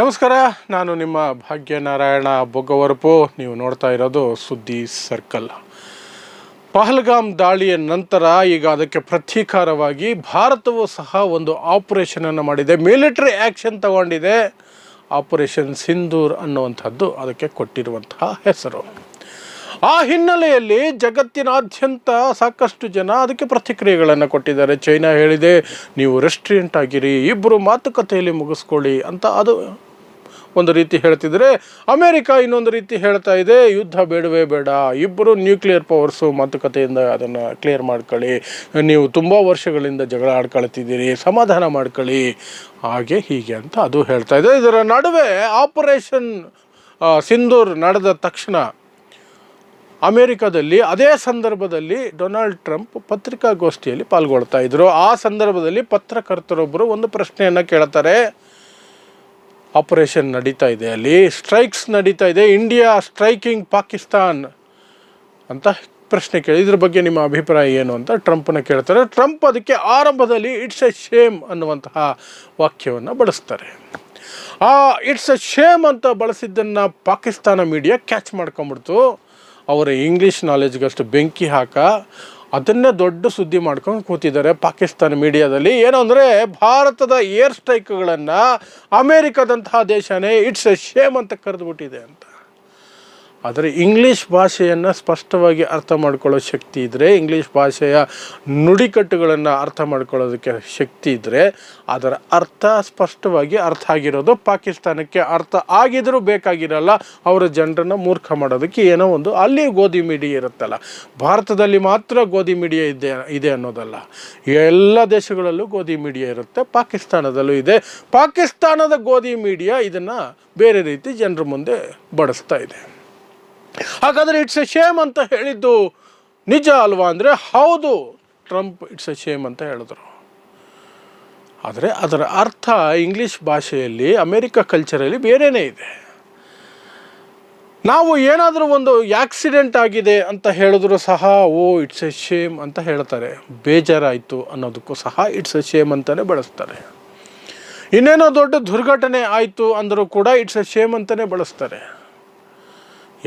ನಮಸ್ಕಾರ, ನಾನು ನಿಮ್ಮ ಭಾಗ್ಯನಾರಾಯಣ ಬೊಗ್ಗವರಪು ನೀವು ನೋಡ್ತಾ ಇರೋದು ಸುದ್ದಿ ಸರ್ಕಲ್. ಪಹಲ್ಗಾಮ್ ದಾಳಿಯ ನಂತರ ಈಗ ಅದಕ್ಕೆ ಪ್ರತೀಕಾರವಾಗಿ ಭಾರತವು ಸಹ ಒಂದು ಆಪರೇಷನನ್ನು ಮಾಡಿದೆ. ಮಿಲಿಟರಿ ಆ್ಯಕ್ಷನ್ ತಗೊಂಡಿದೆ. ಆಪರೇಷನ್ ಸಿಂಧೂರ್ ಅನ್ನುವಂಥದ್ದು ಅದಕ್ಕೆ ಕೊಟ್ಟಿರುವಂತಹ ಹೆಸರು. ಆ ಹಿನ್ನೆಲೆಯಲ್ಲಿ ಜಗತ್ತಿನಾದ್ಯಂತ ಸಾಕಷ್ಟು ಜನ ಅದಕ್ಕೆ ಪ್ರತಿಕ್ರಿಯೆಗಳನ್ನು ಕೊಟ್ಟಿದ್ದಾರೆ. ಚೈನಾ ಹೇಳಿದೆ, ನೀವು ರೆಸ್ಟ್ರೆಂಟ್ ಆಗಿರಿ ಇಬ್ಬರು ಮಾತುಕತೆಯಲ್ಲಿ ಮುಗಿಸ್ಕೊಳ್ಳಿ ಅಂತ ಅದು ಒಂದು ರೀತಿ ಹೇಳ್ತಿದ್ರೆ, ಅಮೆರಿಕ ಇನ್ನೊಂದು ರೀತಿ ಹೇಳ್ತಾ ಇದೆ, ಯುದ್ಧ ಬೇಡವೇ ಬೇಡ ಇಬ್ಬರು ನ್ಯೂಕ್ಲಿಯರ್ ಪವರ್ಸು ಮಾತುಕತೆಯಿಂದ ಅದನ್ನು ಕ್ಲಿಯರ್ ಮಾಡ್ಕೊಳ್ಳಿ, ನೀವು ತುಂಬ ವರ್ಷಗಳಿಂದ ಜಗಳ ಆಡ್ಕೊಳ್ತಿದ್ದೀರಿ, ಸಮಾಧಾನ ಮಾಡ್ಕೊಳ್ಳಿ, ಹಾಗೆ ಹೀಗೆ ಅಂತ ಅದು ಹೇಳ್ತಾ ಇದೆ. ಇದರ ನಡುವೆ ಆಪರೇಷನ್ ಸಿಂಧೂರ್ ನಡೆದ ತಕ್ಷಣ ಅಮೇರಿಕಾದಲ್ಲಿ ಅದೇ ಸಂದರ್ಭದಲ್ಲಿ ಡೊನಾಲ್ಡ್ ಟ್ರಂಪ್ ಪತ್ರಿಕಾಗೋಷ್ಠಿಯಲ್ಲಿ ಪಾಲ್ಗೊಳ್ತಾ ಇದ್ರು. ಆ ಸಂದರ್ಭದಲ್ಲಿ ಪತ್ರಕರ್ತರೊಬ್ಬರು ಒಂದು ಪ್ರಶ್ನೆಯನ್ನು ಕೇಳ್ತಾರೆ ಆಪರೇಷನ್ ನಡೀತಾ ಇದೆ ಅಲ್ಲಿ. ಸ್ಟ್ರೈಕ್ಸ್ ನಡೀತಾ ಇದೆ. ಇಂಡಿಯಾ ಸ್ಟ್ರೈಕಿಂಗ್ ಪಾಕಿಸ್ತಾನ್ ಅಂತ ಪ್ರಶ್ನೆ ಕೇಳಿ. ಇದ್ರ ಬಗ್ಗೆ ನಿಮ್ಮ ಅಭಿಪ್ರಾಯ ಏನು ಅಂತ ಟ್ರಂಪ್ನ ಕೇಳ್ತಾರೆ. ಟ್ರಂಪ್ ಅದಕ್ಕೆ ಆರಂಭದಲ್ಲಿ ಇಟ್ಸ್ ಎ ಶೇಮ್ ಅನ್ನುವಂತಹ ವಾಕ್ಯವನ್ನು ಬಳಸ್ತಾರೆ. ಆ ಇಟ್ಸ್ ಎ ಶೇಮ್ ಅಂತ ಬಳಸಿದ್ದನ್ನು ಪಾಕಿಸ್ತಾನ ಮೀಡಿಯಾ ಕ್ಯಾಚ್ ಮಾಡ್ಕೊಂಬಿಡ್ತು ಅವರ ಇಂಗ್ಲೀಷ್ ನಾಲೆಜ್ಗಷ್ಟು ಬೆಂಕಿ ಹಾಕ ಅದನ್ನೇ ದೊಡ್ಡ ಸುದ್ದಿ ಮಾಡ್ಕೊಂಡು ಕೂತಿದ್ದಾರೆ ಪಾಕಿಸ್ತಾನ ಮೀಡಿಯಾದಲ್ಲಿ. ಏನು ಅಂದರೆ ಭಾರತದ ಏರ್ ಸ್ಟ್ರೈಕ್ಗಳನ್ನು ಅಮೇರಿಕಾದಂತಹ ದೇಶನೇ, ಇಟ್ಸ್ ಎ ಶೇಮ್ ಅಂತ ಕರೆದುಬಿಟ್ಟಿದೆ ಅಂತ. ಆದರೆ ಇಂಗ್ಲೀಷ್ ಭಾಷೆಯನ್ನು ಸ್ಪಷ್ಟವಾಗಿ ಅರ್ಥ ಮಾಡ್ಕೊಳ್ಳೋ ಶಕ್ತಿ ಇದ್ದರೆ ಇಂಗ್ಲೀಷ್ ಭಾಷೆಯ ನುಡಿಕಟ್ಟುಗಳನ್ನು ಅರ್ಥ ಮಾಡ್ಕೊಳ್ಳೋದಕ್ಕೆ ಶಕ್ತಿ ಇದ್ದರೆ ಅದರ ಅರ್ಥ ಸ್ಪಷ್ಟವಾಗಿ ಅರ್ಥ ಆಗಿರೋದು ಪಾಕಿಸ್ತಾನಕ್ಕೆ ಅರ್ಥ ಆಗಿದರೂ ಬೇಕಾಗಿರಲ್ಲ, ಅವರ ಜನರನ್ನು ಮೂರ್ಖ ಮಾಡೋದಕ್ಕೆ ಏನೋ ಒಂದು ಅಲ್ಲಿ ಗೋಧಿ ಮೀಡಿಯಾ ಇರುತ್ತಲ್ಲ. ಭಾರತದಲ್ಲಿ ಮಾತ್ರ ಗೋಧಿ ಮೀಡಿಯಾ ಇದೆ ಇದೆ ಅನ್ನೋದಲ್ಲ. ಎಲ್ಲ ದೇಶಗಳಲ್ಲೂ ಗೋಧಿ ಮೀಡಿಯಾ ಇರುತ್ತೆ, ಪಾಕಿಸ್ತಾನದಲ್ಲೂ ಇದೆ. ಪಾಕಿಸ್ತಾನದ ಗೋಧಿ ಮೀಡಿಯಾ ಇದನ್ನು ಬೇರೆ ರೀತಿ ಜನರ ಮುಂದೆ ಬಡಿಸ್ತಾ ಇದೆ. ಹಾಗಾದರೆ ಇಟ್ಸ್ ಎ ಶೇಮ್ ಅಂತ ಹೇಳಿದ್ದು ನಿಜ ಅಲ್ವಾ ಅಂದರೆ ಹೌದು ಟ್ರಂಪ್ ಇಟ್ಸ್ ಎ ಶೇಮ್ ಅಂತ ಹೇಳಿದ್ರು. ಆದರೆ ಅದರ ಅರ್ಥ ಇಂಗ್ಲೀಷ್ ಭಾಷೆಯಲ್ಲಿ ಅಮೇರಿಕ ಕಲ್ಚರಲ್ಲಿ ಬೇರೆಯೇ ಇದೆ. ನಾವು ಏನಾದರೂ ಒಂದು ಆಕ್ಸಿಡೆಂಟ್ ಆಗಿದೆ ಅಂತ ಹೇಳಿದ್ರು ಸಹ, ಓ ಇಟ್ಸ್ ಎ ಶೇಮ್ ಅಂತ ಹೇಳ್ತಾರೆ. ಬೇಜಾರಾಯಿತು ಅನ್ನೋದಕ್ಕೂ ಸಹ ಇಟ್ಸ್ ಎ ಶೇಮ್ ಅಂತಲೇ ಬಳಸ್ತಾರೆ. ಇನ್ನೇನೋ ದೊಡ್ಡ ದುರ್ಘಟನೆ ಆಯಿತು ಅಂದರೂ ಕೂಡ ಇಟ್ಸ್ ಎ ಶೇಮ್ ಅಂತಲೇ ಬಳಸ್ತಾರೆ.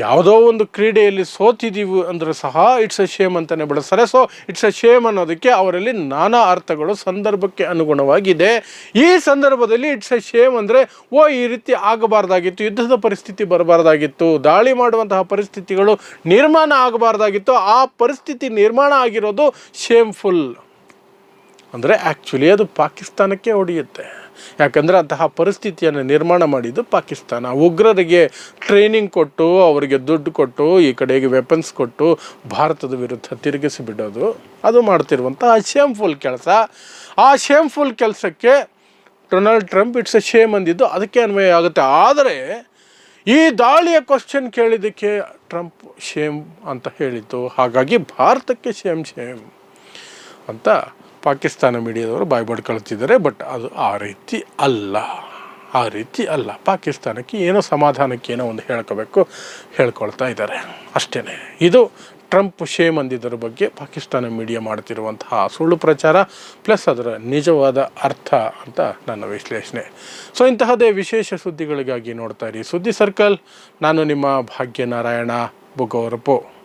ಯಾವುದೋ ಒಂದು ಕ್ರೀಡೆಯಲ್ಲಿ ಸೋತಿದ್ದೀವಿ ಅಂದರೂ ಸಹ ಇಟ್ಸ್ ಎ ಶೇಮ್ ಅಂತಲೇ ಬಳಸ್ತಾರೆ. ಸೊ ಇಟ್ಸ್ ಎ ಶೇಮ್ ಅನ್ನೋದಕ್ಕೆ ಅವರಲ್ಲಿ ನಾನಾ ಅರ್ಥಗಳು ಸಂದರ್ಭಕ್ಕೆ ಅನುಗುಣವಾಗಿದೆ. ಈ ಸಂದರ್ಭದಲ್ಲಿ ಇಟ್ಸ್ ಎ ಶೇಮ್ ಅಂದರೆ, ಓ, ಈ ರೀತಿ ಆಗಬಾರ್ದಾಗಿತ್ತು, ಯುದ್ಧದ ಪರಿಸ್ಥಿತಿ ಬರಬಾರ್ದಾಗಿತ್ತು, ದಾಳಿ ಮಾಡುವಂತಹ ಪರಿಸ್ಥಿತಿಗಳು ನಿರ್ಮಾಣ ಆಗಬಾರ್ದಾಗಿತ್ತು, ಆ ಪರಿಸ್ಥಿತಿ ನಿರ್ಮಾಣ ಆಗಿರೋದು ಶೇಮ್ಫುಲ್ ಅಂದರೆ ಆ್ಯಕ್ಚುಲಿ ಅದು ಪಾಕಿಸ್ತಾನಕ್ಕೆ ಹೊಡೆಯುತ್ತೆ. ಯಾಕಂದರೆ ಅಂತಹ ಪರಿಸ್ಥಿತಿಯನ್ನು ನಿರ್ಮಾಣ ಮಾಡಿದ್ದು ಪಾಕಿಸ್ತಾನ. ಉಗ್ರರಿಗೆ ಟ್ರೈನಿಂಗ್ ಕೊಟ್ಟು, ಅವರಿಗೆ ದುಡ್ಡು ಕೊಟ್ಟು, ಈ ಕಡೆಗೆ ವೆಪನ್ಸ್ ಕೊಟ್ಟು ಭಾರತದ ವಿರುದ್ಧ ತಿರುಗಿಸಿ ಬಿಡೋದು. ಅದು ಮಾಡ್ತಿರುವಂಥ ಶೇಮ್ಫುಲ್ ಕೆಲಸ. ಆ ಶೇಮ್ಫುಲ್ ಕೆಲಸಕ್ಕೆ Donald Trump it's a shame ಅಂದಿದ್ದು ಅದಕ್ಕೆ ಅನ್ವಯ ಆಗುತ್ತೆ. ಆದರೆ ಈ ದಾಳಿಯ ಕ್ವಶನ್ ಕೇಳಿದ್ದಕ್ಕೆ ಟ್ರಂಪ್ ಶೇಮ್ ಅಂತ ಹೇಳಿತು ಹಾಗಾಗಿ ಭಾರತಕ್ಕೆ ಶೇಮ್ ಶೇಮ್ ಅಂತ ಪಾಕಿಸ್ತಾನ ಮೀಡಿಯಾದವರು ಬಾಯ್ ಬಡ್ಕೊಳ್ತಿದ್ದಾರೆ ಬಟ್ ಅದು ಆ ರೀತಿ ಅಲ್ಲ. ಆ ರೀತಿ ಅಲ್ಲ. ಪಾಕಿಸ್ತಾನಕ್ಕೆ ಏನೋ ಸಮಾಧಾನಕ್ಕೆ ಏನೋ ಒಂದು ಹೇಳ್ಕೋಬೇಕು, ಹೇಳ್ಕೊಳ್ತಾ ಇದ್ದಾರೆ. ಅಷ್ಟೇ ಇದು ಟ್ರಂಪ್ ಶೇಮ್ ಅಂದಿದ್ದರ ಬಗ್ಗೆ ಪಾಕಿಸ್ತಾನ ಮೀಡಿಯಾ ಮಾಡ್ತಿರುವಂತಹ ಸುಳ್ಳು ಪ್ರಚಾರ ಪ್ಲಸ್ ಅದರ ನಿಜವಾದ ಅರ್ಥ ಅಂತ ನನ್ನ ವಿಶ್ಲೇಷಣೆ. ಸೊ ಇಂತಹದೇ ವಿಶೇಷ ಸುದ್ದಿಗಳಿಗಾಗಿ ನೋಡ್ತಾ ಇರಿ. ಸುದ್ದಿ ಸರ್ಕಲ್, ನಾನು ನಿಮ್ಮ ಭಾಗ್ಯನಾರಾಯಣ ಬೊಗ್ಗವರಪು